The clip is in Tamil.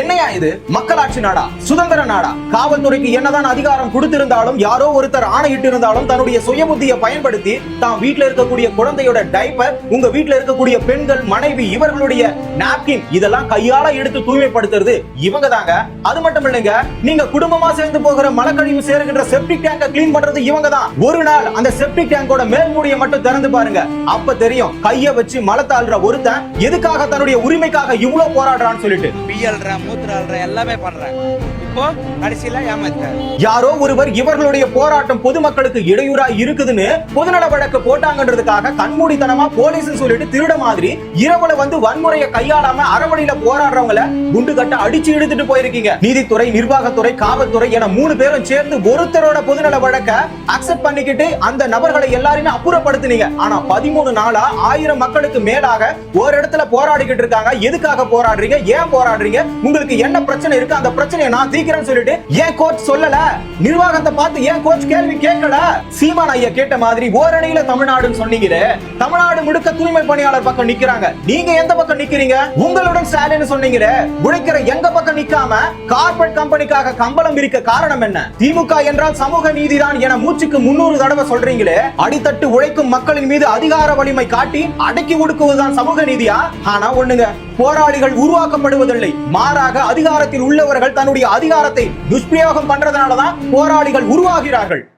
என்னையா இது? மக்களாட்சி நாடா? சுதந்திர நாடா? காவல்துறைக்கு என்னதான் அதிகாரம் கொடுத்திருந்தாலும் யாரோ ஒருத்தர் ஆணையிட்டு இருந்தாலும் தன்னுடைய சுயபுத்தியை பயன்படுத்தி தான் வீட்டில் இருக்கக்கூடிய குழந்தையோட டைப்பர் உங்க வீட்டில் இருக்கக்கூடிய பெண்கள் மனைவி இவர்களுடைய நாப்கின் இதெல்லாம் கையால எடுத்து தூய்மைப்படுத்துறது இவங்க தாங்க. அது மட்டும் இல்லைங்க நீங்க குடும்பமா சேர்ந்து போகிற மலக்கழிவு சேருகின்ற செப்டிக் டேங்க க்ளீன் பண்றது இவங்க தான். ஒரு நாள் அந்த செப்டிக் டேங்கோட மேல்மூடியை மட்டும் திறந்து பாருங்க. அப்ப தெரியும் கைய வச்சு மலத்தாள்ற ஒருத்தன் எதுக்காக தன்னுடைய உரிமைக்காக இவ்வளவு போராடுறான்னு சொல்லிட்டு. மூத்திர அல்ற எல்லாமே பண்றேன். இப்போ கடைசியில ஏமாத்தேன் யாரோ ஒருவர் இவர்களுடைய போராட்டம் பொதுமக்களுக்கு இடையூறா இருக்குதுன்னு பொதுநல வழக்கு போட்டாங்கன்றதுக்காக கண்மூடித்தனமா போலீஸ் சொல்லிட்டு திருட மாதிரி இரவுல வந்து வன்முறையை கையாளாம அறவழியில போராடுறவங்கள குண்டு கட்ட அடிச்சு இழுத்துட்டு போயிருக்கீங்க. நீதித்துறை நிர்வாகத்துறை காவல்துறை என மூணு பேரும் சேர்ந்து ஒருத்தரோட பொதுநல வழக்க அக்செப்ட் பண்ணிக்கிட்டு அந்த நபர்களை எல்லாருமே அப்புறப்படுத்தினீங்க. ஆனா பதிமூணு நாளா ஆயிரம் மக்களுக்கு மேலாக ஒரு இடத்துல போராடிக்கிட்டு இருக்காங்க. எதுக்காக போராடுறீங்க? ஏன் போராடுறீங்க? உங்களுக்கு என்ன பிரச்சனை இருக்கு அந்த பிரச்சனையை நான் தீக்கிறேன்னு சொல்லிட்டு ஏன் கோச் சொல்லல? நிர்வாகத்தை பார்த்து ஏன் கோச் கேள்வி கேட்கல? சீமான் ஐயா கேட்ட மாதிரி ஓரணியில தமிழ்நாடுன்னு சொன்னீங்க தமிழ்நாடு முழுக்க தூய்மை பணியாளர் பக்கம் நிக்கிறாங்க. நீங்க எந்த பக்கம் நிக்கிறீங்க? உங்களுடன் ஸ்டாலின் சொன்னீங்க உழைக்கிற எங்க பக்கம் நிக்காம கார்பரேட் கம்பெனிக்காக கம்பளம் இருக்க காரணம் என்ன? திமுக என்றால் சமூக நீதிதான் என மூச்சுக்கு முன்னூறு தடவை சொல்றீங்களே அடித்தட்டு உழைக்கும் மக்களின் மீது அதிகார வலிமை காட்டி அடக்கி ஒடுக்குவதுதான் சமூக நீதியா? ஆனா ஒண்ணுங்க. போராளிகள் உருவாக்கப்படுவதில்லை. மாறாக அதிகாரத்தில் உள்ளவர்கள் தன்னுடைய அதிகாரத்தை துஷ்பிரயோகம் பண்றதுனாலதான் போராளிகள் உருவாகிறார்கள்.